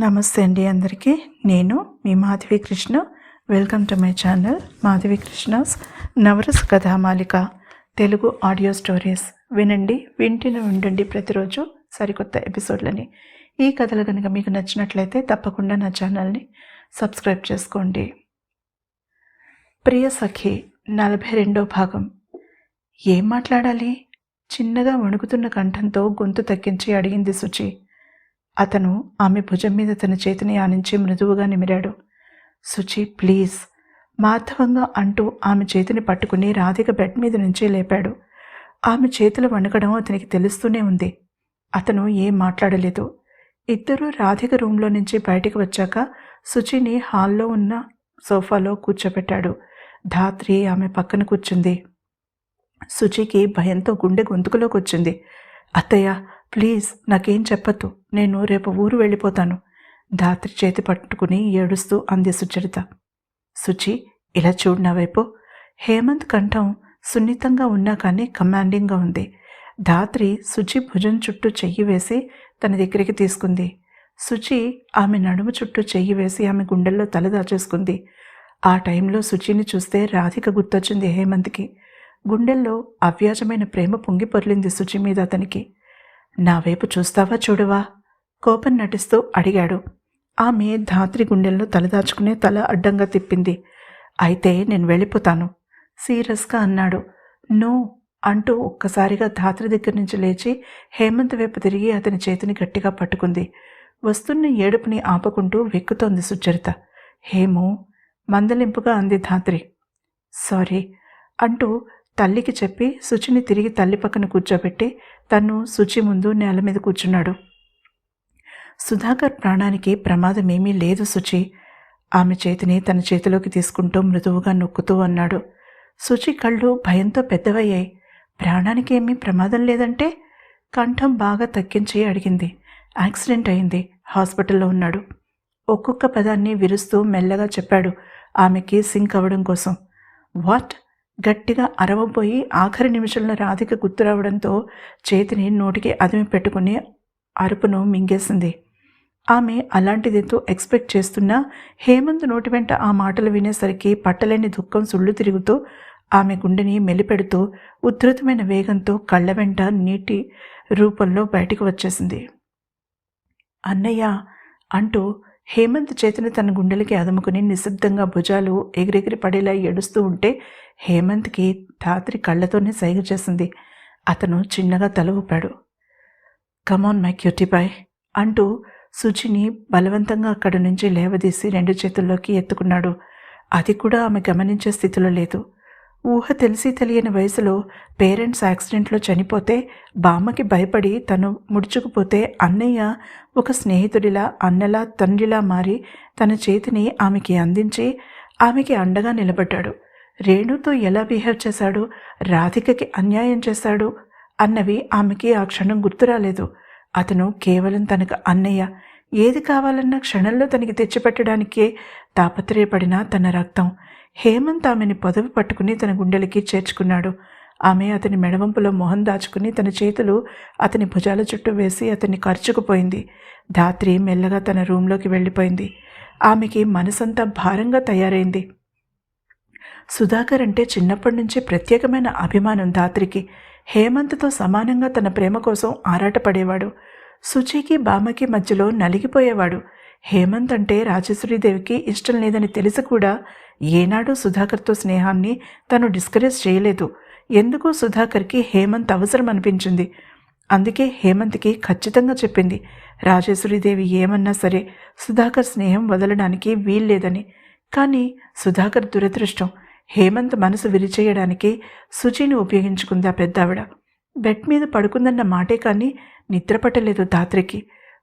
నమస్తే అండి అందరికీ. నేను మీ Madhavi Krishna. Welcome to my channel Madhavi Krishnas. Navarasa Kathamalika Telugu audio stories. వినండి వింటిన ఉండండి ప్రతిరోజు సరికొత్త ఎపిసోడ్లని. ఈ కథలు కనుక మీకు నచ్చినట్లయితే తప్పకుండా నా ఛానల్ని సబ్స్క్రైబ్ చేసుకోండి. ప్రియ సఖి నలభై రెండో భాగం. ఏం మాట్లాడాలి? చిన్నగా వణుకుతున్న కంఠంతో గొంతు తగ్గించి అడిగింది శుచి అతను ఆమె భుజం మీద తన చేతిని ఆనించి మృదువుగా నిమిరాడు. సుచి ప్లీజ్. మాధవంగా అంటూ ఆమె చేతిని పట్టుకుని రాధిక బెడ్ మీద నుంచి లేపాడు. ఆమె చేతులు వణకడం అతనికి తెలుస్తూనే ఉంది. అతను ఏం మాట్లాడలేదు. ఇద్దరూ రాధిక రూంలో నుంచి బయటికి వచ్చాక సుచిని హాల్లో ఉన్న సోఫాలో కూర్చోబెట్టాడు ధాత్రి ఆమె పక్కన కూర్చుంది. సుచికి భయంతో గుండె గొంతుకులోకి వచ్చింది అత్తయ్య ప్లీజ్ నాకేం చెప్పొద్దు. నేను రేపు ఊరు వెళ్ళిపోతాను. ధాత్రి చేతి పట్టుకుని ఏడుస్తూ అంది సుచరిత. సుచి ఇలా చూడు నా వైపు. హేమంత్ కంఠం సున్నితంగా ఉన్నా కానీ కమాండింగ్గా ఉంది. ధాత్రి శుచి భుజం చుట్టూ చెయ్యి వేసి తన దగ్గరికి తీసుకుంది. శుచి ఆమె నడుము చుట్టూ చెయ్యి వేసి ఆమె గుండెల్లో తల దాచేసుకుంది. ఆ టైంలో సుచిని చూస్తే రాధిక గుర్తొచ్చింది హేమంత్కి. గుండెల్లో అవ్యాజమైన ప్రేమ పొంగి పొర్లింది శుచి మీద అతనికి. నా వైపు చూస్తావా చూడవా? కోపం నటిస్తూ అడిగాడు. ఆమె ధాత్రి గుండెల్లో తలదాచుకునే తల అడ్డంగా తిప్పింది. అయితే నేను వెళ్ళిపోతాను. సీరియస్గా అన్నాడు. నో అంటూ ఒక్కసారిగా ధాత్రి దగ్గర నుంచి లేచి హేమంత్ వైపు తిరిగి అతని చేతిని గట్టిగా పట్టుకుంది. వస్తున్న ఏడుపుని ఆపకుంటూ వెక్కుతోంది సుచరిత. హేము మందలింపుగా అంది ధాత్రి. సారీ అంటూ తల్లికి చెప్పి శుచిని తిరిగి తల్లి పక్కన కూర్చోబెట్టి తను శుచి ముందు నేల మీద కూర్చున్నాడు. సుధాకర్ ప్రాణానికి ప్రమాదమేమీ లేదు శుచి ఆమె చేతిని తన చేతిలోకి తీసుకుంటూ మృదువుగా నొక్కుతూ అన్నాడు. శుచి కళ్ళు భయంతో పెద్దవయ్యాయి. ప్రాణానికి ఏమీ ప్రమాదం లేదంటే కంఠం బాగా తగ్గించి అడిగింది. యాక్సిడెంట్ అయింది. హాస్పిటల్లో ఉన్నాడు. ఒక్కొక్క పదాన్ని విరుస్తూ మెల్లగా చెప్పాడు. ఆమెకి సింక్ అవ్వడం కోసం. వాట్? గట్టిగా అరవబోయి ఆఖరి నిమిషంలో రాధిక గుర్తురావడంతో చేతిని నోటికి అదిమి పెట్టుకుని అరుపును మింగేసింది. ఆమె అలాంటిదేదో ఎక్స్పెక్ట్ చేస్తున్నా హేమంత్ నోటి వెంట ఆ మాటలు వినేసరికి పట్టలేని దుఃఖం సుళ్ళు తిరుగుతూ ఆమె గుండెని మెలిపెడుతూ ఉధృతమైన వేగంతో కళ్ళ వెంట నీటి రూపంలో బయటికి వచ్చేసింది. అన్నయ్య అంటూ హేమంత్ చేతిని తన గుండెలకి అదుముకుని నిశ్శబ్దంగా భుజాలు ఎగిరెగిరి పడేలా ఏడుస్తూ ఉంటే హేమంత్కి ధాత్రి కళ్ళతోనే సైగ చేసింది. అతను చిన్నగా తల ఊపాడు. కమాన్ మై క్యూటీ బాయ్ అంటూ సుచిని బలవంతంగా అక్కడి నుంచి లేవదీసి రెండు చేతుల్లోకి ఎత్తుకున్నాడు. అది కూడా ఆమె గమనించే స్థితిలో లేదు. ఊహ తెలిసి తెలియని వయసులో పేరెంట్స్ యాక్సిడెంట్లో చనిపోతే బామ్మకి భయపడి తను ముడుచుకుపోతే అన్నయ్య ఒక స్నేహితుడిలా అన్నలా తండ్రిలా మారి తన చేతిని ఆమెకి అందించి ఆమెకి అండగా నిలబడ్డాడు. రేణుతో ఎలా బిహేవ్ చేశాడు? రాధికకి అన్యాయం చేశాడు? అన్నవి ఆమెకి ఆ క్షణం గుర్తురాలేదు అతను కేవలం తనకు అన్నయ్య. ఏది కావాలన్న క్షణంలో తనకి తెచ్చిపెట్టడానికే తాపత్రయపడిన తన రక్తం. హేమంత్ ఆమెని పొదవి పట్టుకుని తన గుండెలకి చేర్చుకున్నాడు. ఆమె అతని మెడవంపులో మొహం దాచుకుని తన చేతులు అతని భుజాల చుట్టూ వేసి అతన్ని ఖర్చుకుపోయింది ధాత్రి మెల్లగా తన రూంలోకి వెళ్ళిపోయింది. ఆమెకి మనసంతా భారంగా తయారైంది. సుధాకర్ అంటే చిన్నప్పటి నుంచి ప్రత్యేకమైన అభిమానం ధాత్రికి. హేమంత్తో సమానంగా తన ప్రేమ కోసం ఆరాటపడేవాడు. సుచికి బామకి మధ్యలో నలిగిపోయేవాడు. హేమంత్ అంటే రాజేశ్వరీదేవికి ఇష్టం లేదని తెలిసి కూడా ఏనాడు సుధాకర్తో స్నేహాన్ని తను డిస్కరేజ్ చేయలేదు. ఎందుకు సుధాకర్కి హేమంత్ అవసరం అనిపించింది. అందుకే హేమంత్కి ఖచ్చితంగా చెప్పింది రాజేశ్వరీదేవి ఏమన్నా సరే సుధాకర్ స్నేహం వదలడానికి వీల్లేదని. కానీ సుధాకర్ దురదృష్టం హేమంత్ మనసు విరిచేయడానికి సుచిని ఉపయోగించుకుంది ఆ పెద్దావిడ. బెడ్ మీద పడుకుందన్న మాటే కానీ నిద్రపట్టలేదు ధాత్రికి.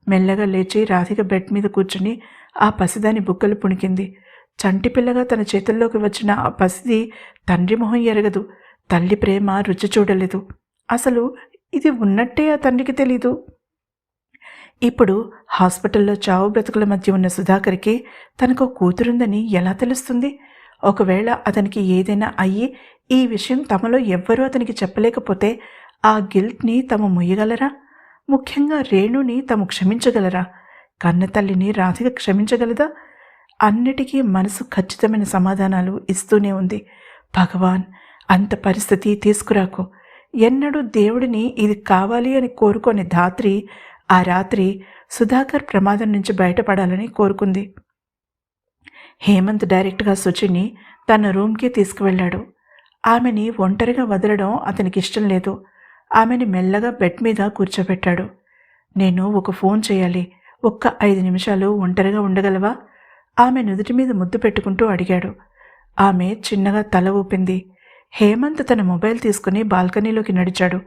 మెల్లగా లేచి రాధిక బెడ్ మీద కూర్చుని ఆ పసిదాని బుగ్గలు పుణికింది. చంటి పిల్లగా తన చేతుల్లోకి వచ్చిన ఆ పసిది తండ్రి మొహం ఎరగదు. తల్లి ప్రేమ రుచి చూడలేదు. అసలు ఇది ఉన్నట్టే ఆ తండ్రికి తెలీదు. ఇప్పుడు హాస్పిటల్లో చావు బ్రతుకుల మధ్య ఉన్న సుధాకర్కి తనకు కూతురుందని ఎలా తెలుస్తుంది? ఒకవేళ అతనికి ఏదైనా అయ్యి ఈ విషయం తమలో ఎవ్వరూ అతనికి చెప్పలేకపోతే ఆ గిల్ట్ని తమ ముయ్యగలరా? ముఖ్యంగా రేణుని తాము క్షమించగలరా? కన్నతల్లిని రాధిక క్షమించగలదా? అన్నిటికీ మనసు ఖచ్చితమైన సమాధానాలు ఇస్తూనే ఉంది. భగవాన్ అంత పరిస్థితి తీసుకురాకు. ఎన్నడూ దేవుడిని ఇది కావాలి అని కోరుకొని ధాత్రి ఆ రాత్రి సుధాకర్ ప్రమాదం నుంచి బయటపడాలని కోరుకుంది. హేమంత్ డైరెక్ట్గా సుచిని తన రూమ్కి తీసుకువెళ్ళాడు. ఆమెని ఒంటరిగా వదలడం అతనికి ఇష్టం లేదు. ఆమెని మెల్లగా బెడ్ మీద కూర్చోబెట్టాడు నేను ఒక ఫోన్ చేయాలి. ఒక్క ఐదు నిమిషాలు ఒంటరిగా ఉండగలవా? ఆమె నుదుటి మీద ముద్దు పెట్టుకుంటూ అడిగాడు. ఆమె చిన్నగా తల ఊపింది. హేమంత్ తన మొబైల్ తీసుకుని బాల్కనీలోకి నడిచాడు.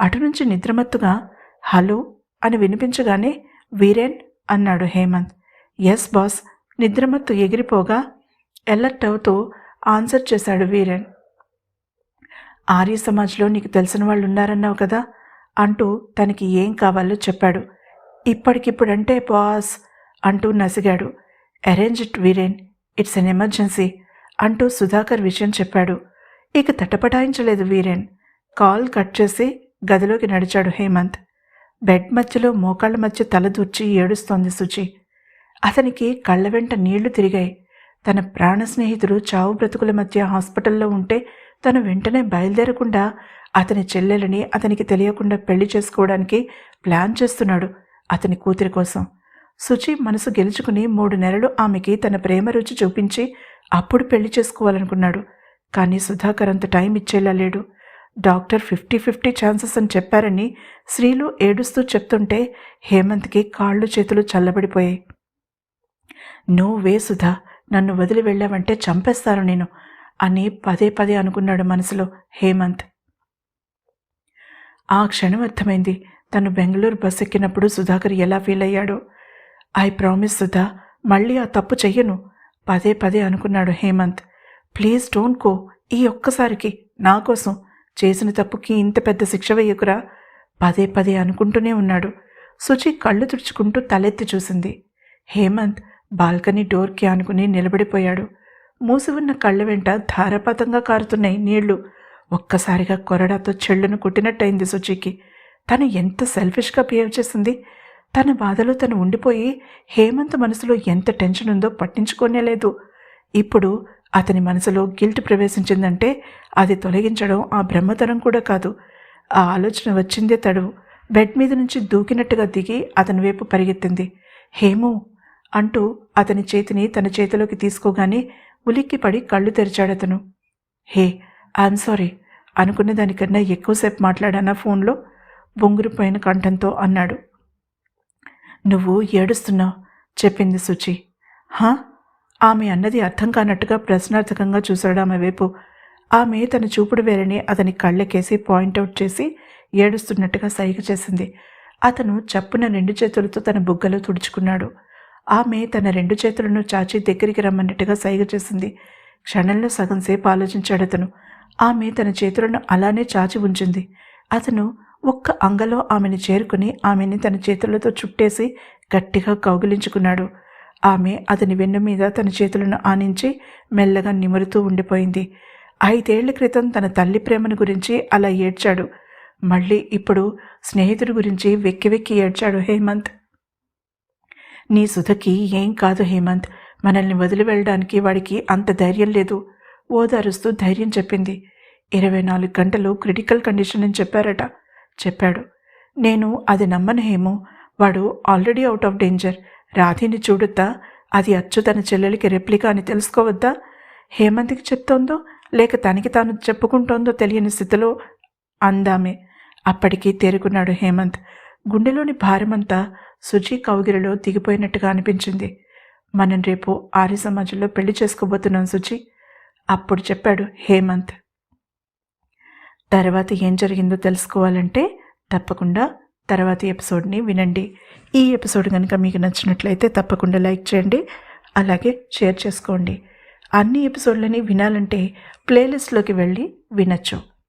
అటు నుంచి నిద్రమత్తుగా హలో అని వినిపించగానే వీరేన్ అన్నాడు హేమంత్. ఎస్ బాస్ నిద్రమత్తు ఎగిరిపోగా ఎలర్ట్ అవుతూ ఆన్సర్ చేశాడు వీరేన్. ఆర్య సమాజ్లో నీకు తెలిసిన వాళ్ళు ఉన్నారన్నావు కదా? అంటూ తనకి ఏం కావాలో చెప్పాడు. ఇప్పటికిప్పుడంటే బాస్ అంటూ నసిగాడు. Arrange it Veeren it's an emergency అంటూ సుధాకర్ విషయం చెప్పాడు. ఇక తటపటాయించలేదు వీరేన్. కాల్ కట్ చేసి గదిలోకి నడిచాడు హేమంత్. బెడ్ మధ్యలో మోకాళ్ళ మధ్య తల దూర్చి ఏడుస్తోంది సుచి. అతనికి కళ్ళ వెంట నీళ్ళు తిరిగాయి. తన ప్రాణ స్నేహితుడు చావు బ్రతుకుల మధ్య హాస్పిటల్లో ఉంటే తను వెంటనే బయలుదేరకుండా అతని చెల్లెలని అతనికి తెలియకుండా పెళ్ళి చేసుకోవడానికి ప్లాన్ చేస్తున్నాడు అతని కూతురి కోసం. సుచి మనసు గెలుచుకుని మూడు నెలలు ఆమెకి తన ప్రేమ రుచి చూపించి అప్పుడు పెళ్ళి చేసుకోవాలనుకున్నాడు. కానీ సుధాకర్ అంత టైం ఇచ్చేలా లేడు. డాక్టర్ ఫిఫ్టీ ఫిఫ్టీ ఛాన్సెస్ అని చెప్పారని స్త్రీలు ఏడుస్తూ చెప్తుంటే హేమంత్కి కాళ్ళు చేతులు చల్లబడిపోయాయి. నో వే సుధా నన్ను వదిలి వెళ్ళావంటే చంపేస్తాను నేను. అని పదే పదే అనుకున్నాడు మనసులో హేమంత్. ఆ క్షణం అర్థమైంది. తను బెంగళూరు బస్ ఎక్కినప్పుడు సుధాకర్ ఎలా ఫీల్ అయ్యాడో. ఐ ప్రామిస్ సుధా మళ్ళీ ఆ తప్పు చెయ్యను. పదే పదే అనుకున్నాడు హేమంత్. Please don't go. ఈ ఒక్కసారికి నా కోసం. చేసిన తప్పుకి ఇంత పెద్ద శిక్ష వేయకురా. పదే పదే అనుకుంటూనే ఉన్నాడు. సుచి కళ్ళు తుడుచుకుంటూ తలెత్తి చూసింది. హేమంత్ బాల్కనీ డోర్కి ఆనుకుని నిలబడిపోయాడు. మూసి ఉన్న కళ్ళ వెంట ధారపాతంగా కారుతున్నాయి నీళ్ళు. ఒక్కసారిగా కొరడాతో చెళ్ళును కొట్టినట్టయింది సుచికి. తను ఎంత సెల్ఫిష్గా బిహేవ్ చేసింది? తన బాధలో తను ఉండిపోయి హేమంత్ మనసులో ఎంత టెన్షన్ ఉందో పట్టించుకోనే లేదు. ఇప్పుడు అతని మనసులో గిల్ట్ ప్రవేశించిందంటే అది తొలగించడం ఆ బ్రహ్మతరం కూడా కాదు. ఆ ఆలోచన వచ్చిందే తడువు బెడ్ మీద నుంచి దూకినట్టుగా దిగి అతని వైపు పరిగెత్తింది. హేము అంటూ అతని చేతిని తన చేతిలోకి తీసుకోగానే ఉలిక్కిపడి కళ్ళు తెరిచాడతను హే ఐఎమ్ సారీ అనుకున్న దానికన్నా ఎక్కువసేపు మాట్లాడానా ఫోన్లో? బొంగురిపోయిన కంఠంతో అన్నాడు. నువ్వు ఏడుస్తున్నావు చెప్పింది సుచి. హా? ఆమె అన్నది అర్థం కానట్టుగా ప్రశ్నార్థకంగా చూశాడు ఆమె వైపు. ఆమె తన చూపుడు వేరని అతని కళ్ళకేసి పాయింట్అవుట్ చేసి ఏడుస్తున్నట్టుగా సైగ చేసింది. అతను చప్పున రెండు చేతులతో తన బుగ్గలు తుడుచుకున్నాడు. ఆమె తన రెండు చేతులను చాచి దగ్గరికి రమ్మన్నట్టుగా సైగ చేసింది. క్షణంలో సగం సేపు ఆలోచించాడు అతను. ఆమె తన చేతులను అలానే చాచి ఉంచింది. అతను ఒక్క అంగలో ఆమెను చేరుకుని ఆమెని తన చేతులతో చుట్టేసి గట్టిగా కౌగిలించుకున్నాడు. ఆమె అతని వెన్ను మీద తన చేతులను ఆనించి మెల్లగా నిమురుతూ ఉండిపోయింది. ఐదేళ్ళ క్రితం తన తల్లి ప్రేమను గురించి అలా ఏడ్చాడు. మళ్ళీ ఇప్పుడు స్నేహితుడి గురించి వెక్కి వెక్కి ఏడ్చాడు హేమంత్. నీ సుధకి ఏం కాదు హేమంత్. మనల్ని వదిలి వెళ్ళడానికి వాడికి అంత ధైర్యం లేదు. ఓదారుస్తూ ధైర్యం చెప్పింది. ఇరవై నాలుగు గంటలు క్రిటికల్ కండిషన్ అని చెప్పారట. చెప్పాడు. నేను అది నమ్మను హేమో. వాడు ఆల్రెడీ అవుట్ ఆఫ్ డేంజర్. రాధిని చూడుద్దా? అది అచ్చు తన చెల్లెలికి రెప్లికా అని తెలుసుకోవద్దా? హేమంత్కి చెప్తోందో? లేక తనకి తాను చెప్పుకుంటోందో తెలియని స్థితిలో అందామే. అప్పటికి తేరుకున్నాడు హేమంత్. గుండెలోని భారమంతా సుజీ కౌగిరిలో దిగిపోయినట్టుగా అనిపించింది. మనం రేపు ఆర్య సమాజంలో పెళ్ళి చేసుకోబోతున్నాం సుజీ అప్పుడు చెప్పాడు హేమంత్. తర్వాత ఏం జరిగిందో తెలుసుకోవాలంటే తప్పకుండా తర్వాతి ఎపిసోడ్ని వినండి. ఈ ఎపిసోడ్ కనుక మీకు నచ్చినట్లయితే తప్పకుండా లైక్ చేయండి అలాగే షేర్ చేసుకోండి. అన్ని ఎపిసోడ్లని వినాలంటే ప్లేలిస్ట్లోకి వెళ్ళి వినొచ్చు.